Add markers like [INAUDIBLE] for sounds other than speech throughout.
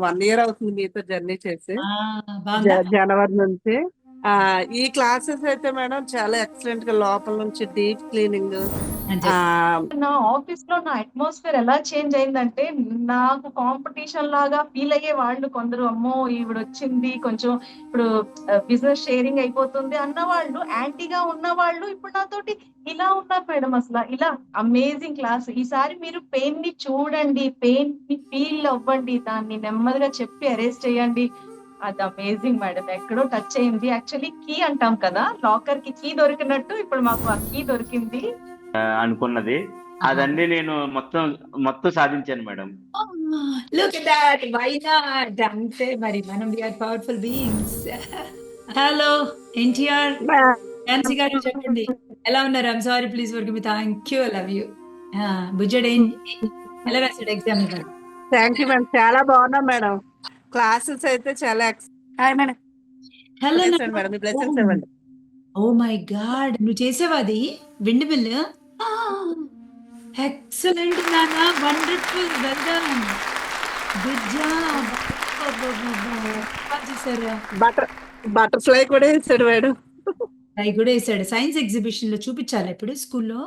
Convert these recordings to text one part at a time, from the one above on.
One year అవుతుంది మీతో journey చేసి. జనవరి నుంచి. ఈ క్లాసెస్ అయితే మేడం చాలా ఎక్సలెంట్గా లోపల నుంచి డీప్ క్లీనింగ్. నా ఆఫీస్లో నా అట్మాస్ఫియర్ ఎలా చేంజ్ అయిందంటే నాకు కాంపిటీషన్ లాగా ఫీల్ అయ్యే వాళ్ళు కొందరు అమ్మో ఈవిడ వచ్చింది కొంచెం ఇప్పుడు బిజినెస్ షేరింగ్ అయిపోతుంది అన్న వాళ్ళు యాంటీగా ఉన్న వాళ్ళు ఇప్పుడు నాతోటి ఇలా ఉన్నారు మేడం అసలు. ఇలా అమేజింగ్ క్లాస్ ఈసారి మీరు పెయిన్ని చూడండి పెయిన్ని ఫీల్ అవ్వండి దాన్ని నెమ్మదిగా చెప్పి అరేస్ట్ చేయండి. అది అమేజింగ్ మేడం ఎక్కడో టచ్ అయింది యాక్చువల్లీ కీ అంటాం కదా. లాకర్కి కీ దొరికినట్టు ఇప్పుడు మాకు ఆ కీ దొరికింది. అనుకున్నది. అదన్నీ నేను మొత్తం మొత్తం సాధించాను madam look that why not అంతే మరి. మనం we are powerful beings hello NTR Jhansi garu చెప్పండి. ఎలా ఉన్నారు? I'm sorry please work me thank you love you బుజ్జడ్ ఎలా రాశాడు ఎగ్జామ్ థ్యాంక్ యూ మేడం చాలా బాగున్నా మేడం క్లాసెస్ అయితే చాలా హాయ్ మేడం. హలో మేడం మీ బ్లెస్సింగ్స్ ఇవ్వండి. ఓ మై గాడ్ నువ్వు చేసావా అది? విండ్ మిల్ ఎక్సలెంట్ నానా wonderful well done good job butter butterfly కూడా వేసాడు మేడం. అవి కూడా వేసాడు. సైన్స్ ఎగ్జిబిషన్లో చూపించాలి ఇప్పుడు స్కూల్లో?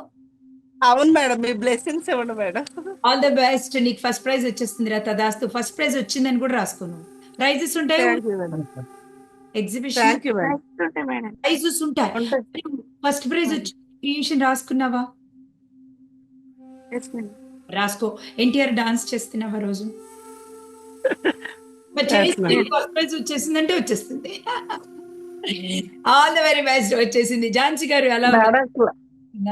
అవును మేడం మీ బ్లెస్సింగ్స్ ఇవ్వండి మేడం. ఆల్ ద బెస్ట్ నీకు ఫస్ట్ ప్రైజ్ వచ్చేస్తుంది రా తదాస్తు. ఫస్ట్ ప్రైజ్ వచ్చిందని కూడా రాసుకోను ప్రైజెస్ ఉంటాయి? ఎగ్జిబిషన్ ప్రైజెస్ ఉంటాయి. ఫస్ట్ ప్రైజ్ వచ్చి ట్యూషన్ రాసుకున్నావా? రాసుకో. ఎన్టీఆర్ డాన్స్ చేస్తున్నావా రోజు. [LAUGHS] ఫస్ట్ ప్రైజ్ వచ్చేసిందంటే వచ్చేస్తుంది. ఆల్ ద వెరీ బెస్ట్ వచ్చేసింది. ఝాన్సీ గారు ఎలా ఉన్నారు? మేడం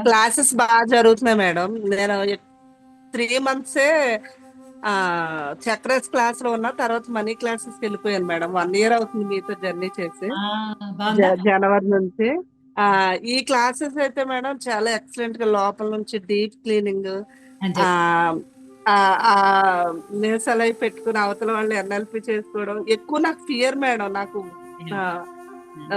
క్లాసెస్ బాగా జరుగుతున్నాయి మేడం. నేను త్రీ మంత్సే ఆ చక్రస్ క్లాస్లో ఉన్నా తర్వాత మనీ క్లాసెస్ వెళ్ళిపోయాను మేడం. వన్ ఇయర్ అవుతుంది మీతో జర్నీ చేసి. జనవరి నుంచి. ఆ ఈ క్లాసెస్ అయితే మేడం చాలా ఎక్సలెంట్గా లోపల నుంచి డీప్ క్లీనింగ్ నేసలై పెట్టుకుని అవతల వాళ్ళు ఎన్ఎల్పి చేసుకోవడం. ఎక్కువ నాకు ఫియర్ మేడం. నాకు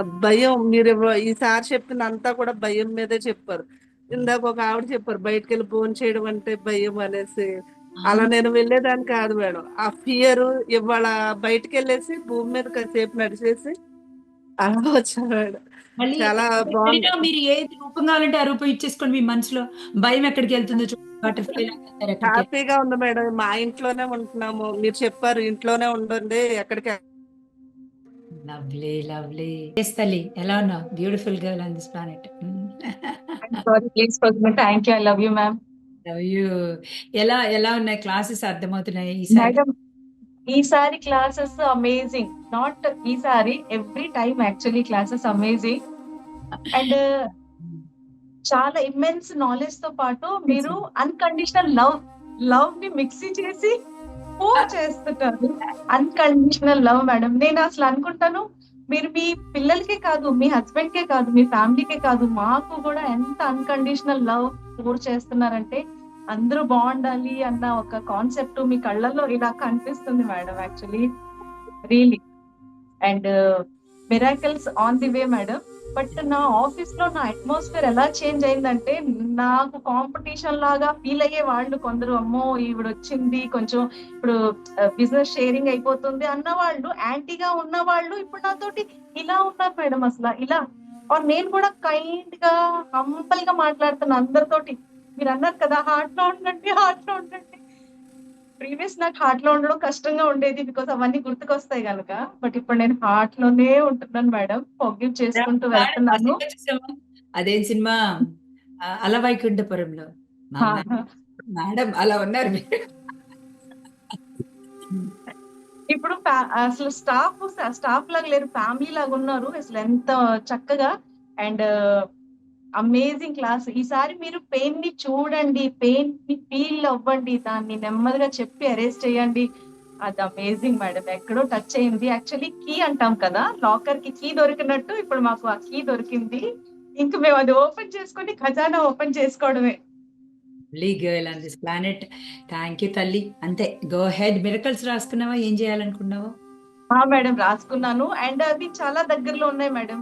భయం మీరు ఇవ్వ- ఈసారి చెప్పినంతా కూడా భయం మీదే చెప్పారు. ఇందాక ఒక ఆవిడ చెప్పారు బయటకు వెళ్ళి ఫోన్ చేయడం అంటే భయం అనేసి. అలా నేను వెళ్ళేదాన్ని కాదు మేడం. ఆ ఫియర్ ఇవాళ బయటకు వెళ్ళేసి భూమి మీద కాసేపు నడిచేసి అలా వచ్చాను మేడం. చాలా బాగుంది. మీరు ఏది రూపం కావాలంటే ఆ రూపం ఇచ్చేసుకోండి మీ మనసులో. భయం ఎక్కడికి వెళ్తుందో హ్యాపీగా ఉంది మేడం. మా ఇంట్లోనే ఉంటున్నాము. మీరు చెప్పారు ఇంట్లోనే ఉండండి ఎక్కడికి లవ్లీ లవ్లీ ఎస్ తల్లి. ఎలా ఉన్నావు? Beautiful girl on this planet please thank you I love you ma'am love you ఎలా ఎలా ఉన్నాయి? క్లాసెస్ అర్థమవుతున్నాయి ఈసారి ఈసారి క్లాసెస్ అమేజింగ్ నాట్ ఈసారి every time actually classes amazing and చాలా ఇమ్మెన్స్ నాలెడ్జ్తో పాటు మీరు అన్కండిషనల్ లవ్ లవ్ని మిక్సీ చేసి pour చేస్తుంటారు. అన్కండిషనల్ లవ్ మేడం నేను అసలు అనుకుంటాను మీరు మీ పిల్లలకే కాదు మీ హస్బెండ్ కే కాదు మీ ఫ్యామిలీకే కాదు మాకు కూడా ఎంత అన్కండిషనల్ లవ్ పూర్ చేస్తున్నారంటే అందరూ బాగుండాలి అన్న ఒక కాన్సెప్ట్ మీ కళ్ళల్లో ఇలా కనిపిస్తుంది madam actually really and miracles on the way madam but నా ఆఫీస్లో నా అట్మాస్ఫియర్ ఎలా చేంజ్ అయిందంటే నాకు కాంపిటీషన్ లాగా ఫీల్ అయ్యే వాళ్ళు కొందరు అమ్మో ఈవిడ వచ్చింది కొంచెం ఇప్పుడు బిజినెస్ షేరింగ్ అయిపోతుంది అన్న వాళ్ళు యాంటీగా ఉన్న వాళ్ళు ఇప్పుడు నాతోటి ఇలా ఉన్నారు మేడం అసలు ఇలా. నేను కూడా కైండ్గా హంబల్గా మాట్లాడుతున్నా అందరితోటి. మీరు అన్నారు కదా హార్ట్లో ఉండండి హార్ట్లో ఉండండి. ప్రీవియస్ నాకు హార్ట్లో ఉండడం కష్టంగా ఉండేది బికాస్ అవన్నీ గుర్తుకొస్తాయి కనుక. బట్ ఇప్పుడు నేను హార్ట్లోనే ఉంటున్నాను మేడం. ఫార్గివ్ చేసుకుంటూ వెళ్తున్నాను. అదేం సినిమా ఆ, అలవైకుంఠపురంలో. మా మేడం అలా ఉన్నారు ఇప్పుడు అసలు స్టాఫ్ స్టాఫ్ లాగా లేరు ఫ్యామిలీ లాగా ఉన్నారు. అసలు ఎంత చక్కగా. అండ్ అమేజింగ్ క్లాస్ ఈసారి మీరు పెయిన్ని చూడండి పెయిన్ని ఫీల్ అవ్వండి దాన్ని నెమ్మదిగా చెప్పి అరేస్ట్ చేయండి. అది అమేజింగ్ మేడం ఎక్కడో టచ్ అయింది. యాక్చువల్లీ కీ అంటాం కదా లాకర్కి కీ దొరికినట్టు ఇప్పుడు మాకు ఆ కీ దొరికింది. ఇంక మేము అది ఓపెన్ చేసుకొని ఖజానా ఓపెన్ చేసుకోవడమే. Girl on this planet thank you తల్లి. అంతే గో హెడ్ మిరకల్స్ రాసుకున్నావా? ఏం చేయాలనుకున్నావా? మేడం రాసుకున్నాను. అండ్ అవి చాలా దగ్గరలో ఉన్నాయి మేడం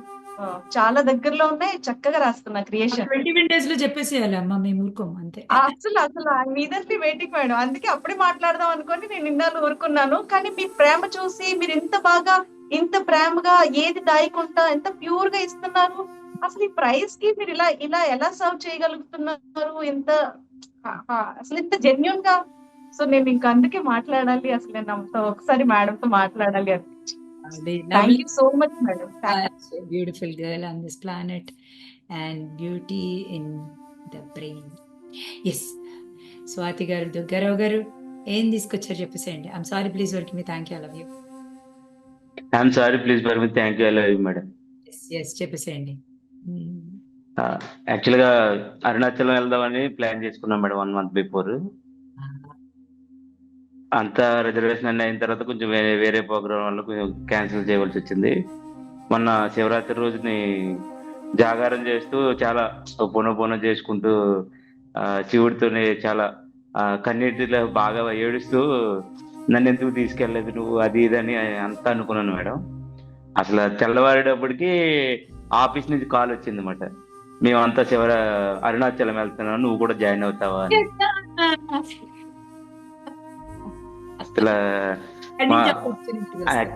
చాలా దగ్గరలో ఉన్నాయి చక్కగా రాస్తున్నా క్రియేషన్ ట్వంటీ వన్ డేస్లో చెప్పేసేయాలి అమ్మ మేము ఊరుకోము అంతే. అసలు అసలు మీదంటే వెయిటింగ్ మేడం అందుకే అప్పుడే మాట్లాడదాం అనుకొని నేను ఇన్నాళ్ళు ఊరుకున్నాను. కానీ మీ ప్రేమ చూసి మీరు ఇంత బాగా ఇంత ప్రేమగా ఏది దాయకుండా ఎంత ప్యూర్గా ఇస్తున్నారు? అసలు ఈ ప్రైస్కి మీరు ఇలా ఇలా ఎలా సర్వ్ చేయగలుగుతున్నారు? ఇంత అసలు ఇంత జెన్యున్గా. సో నేను ఇంకా అందుకే మాట్లాడాలి అసలు నేను ఒకసారి మేడం తో మాట్లాడాలి అని thank you so much madam beautiful girl on this planet and beauty in the brain yes Swathi garu Durgarao garu ఏం తీసుకొచ్చారు చెప్పేసేయండి. I'm sorry please work me thank you love you I'm sorry please for me thank you I love you madam yes yes చెప్పేసేయండి. Hmm. యాక్చువల్గా అరుణాచలం వెళ్దామని plan చేసుకున్నాం madam one month before అంతా reservation అన్ని అయిన తర్వాత కొంచెం వేరే వేరే ప్రోగ్రామ్ వల్ల కొంచెం క్యాన్సిల్ చేయవలసి వచ్చింది. మొన్న శివరాత్రి రోజుని జాగారం చేస్తూ చాలా పొన పొన చేసుకుంటూ శివుడితోనే చాలా కన్నీటిలో బాగా ఏడుస్తూ నన్ను ఎందుకు తీసుకెళ్ళలేదు నువ్వు? అది ఇది అని అంతా అనుకున్నాను మేడం. అసలు తెల్లవారేటప్పటికి ఆఫీస్ నుంచి కాల్ వచ్చింది అనమాట మేమంతా శివరా అరుణాచలం వెళ్తున్నాం నువ్వు కూడా జాయిన్ అవుతావా? అని. [LAUGHS] అసలు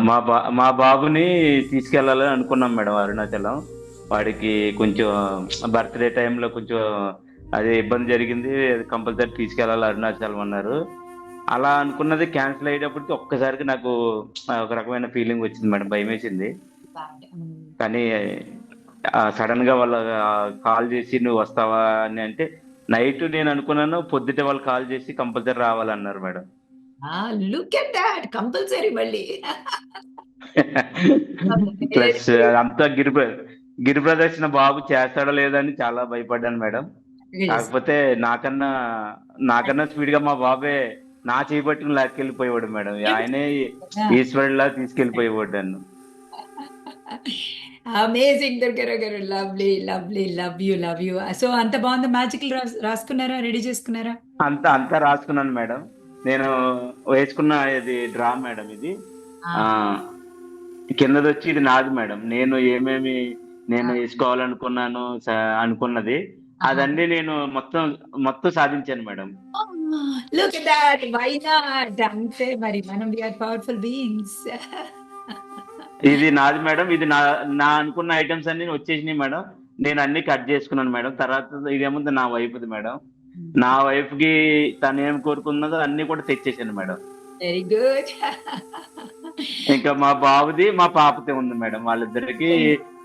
మా- బా మా బాబుని తీసుకెళ్ళాలని అనుకున్నాం మేడం అరుణాచలం. వాడికి కొంచెం బర్త్డే టైంలో కొంచెం అదే ఇబ్బంది జరిగింది కంపల్సరీ తీసుకెళ్ళాలి అరుణాచలం అన్నారు. అలా అనుకున్నది క్యాన్సిల్ అయ్యేటప్పటికి ఒక్కసారికి నాకు ఒక రకమైన ఫీలింగ్ వచ్చింది మేడం భయం వేసింది కానీ సడన్గా వాళ్ళ కాల్ చేసి నువ్వు వస్తావా? అని అంటే నైట్ నేను అనుకున్నాను పొద్దుటే వాళ్ళు కాల్ చేసి compulsory రావాలన్నారు madam. Look at that compulsory మళ్ళీ. [LAUGHS] ప్లస్ అంతా గిరి గిరి ప్రదర్శన బాబు చేస్తాడో లేదని చాలా భయపడ్డాను మేడం. కాకపోతే నాకన్నా నాకన్నా స్పీడ్గా మా బాబే నా చేపట్టుకుని లాక్కెళ్ళిపోయేవాడు మేడం. ఆయనే ఈశ్వరులా తీసుకెళ్ళిపోయేవాడు నన్ను. [LAUGHS] Amazing Durgarao garu. Lovely lovely love you love you so అంత బాగుంది మ్యాజికల్ రాసుకున్నారా? రెడీ చేసుకున్నారా? అంతా అంతా రాసుకున్నాను మేడం. నేను వేసుకున్న ఇది డ్రా మేడం ఇది. కిందది వచ్చి ఇది నాది మేడం. నేను ఏమేమి నేను వేసుకోవాలనుకున్నాను అనుకున్నది. అదన్నీ నేను మొత్తం మొత్తం సాధించాను madam. Look that why not అంతే మరి. మనం వీఆర్ పవర్ఫుల్ బీయింగ్స్ ఇది నాది మేడం ఇది నా నా అనుకున్న ఐటమ్స్ అన్ని వచ్చేసినాయి మేడం. నేను అన్ని కట్ చేసుకున్నాను మేడం. తర్వాత ఇదేముంది నా వైఫ్ది మేడం. నా వైఫ్కి తను ఏం కోరుకున్నదో అన్ని కూడా తెచ్చేసాను మేడం. వెరీ గుడ్ ఇంకా మా బాబుది మా పాపది ఉంది మేడం. వాళ్ళిద్దరికి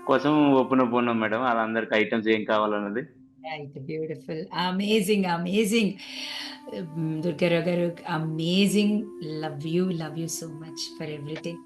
కోసం ఓపెన్ ఓపెన్ మేడం. వాళ్ళందరికి ఐటమ్స్ ఏం కావాలన్నది. Right beautiful amazing amazing Durgarao garu amazing love you love you so much for everything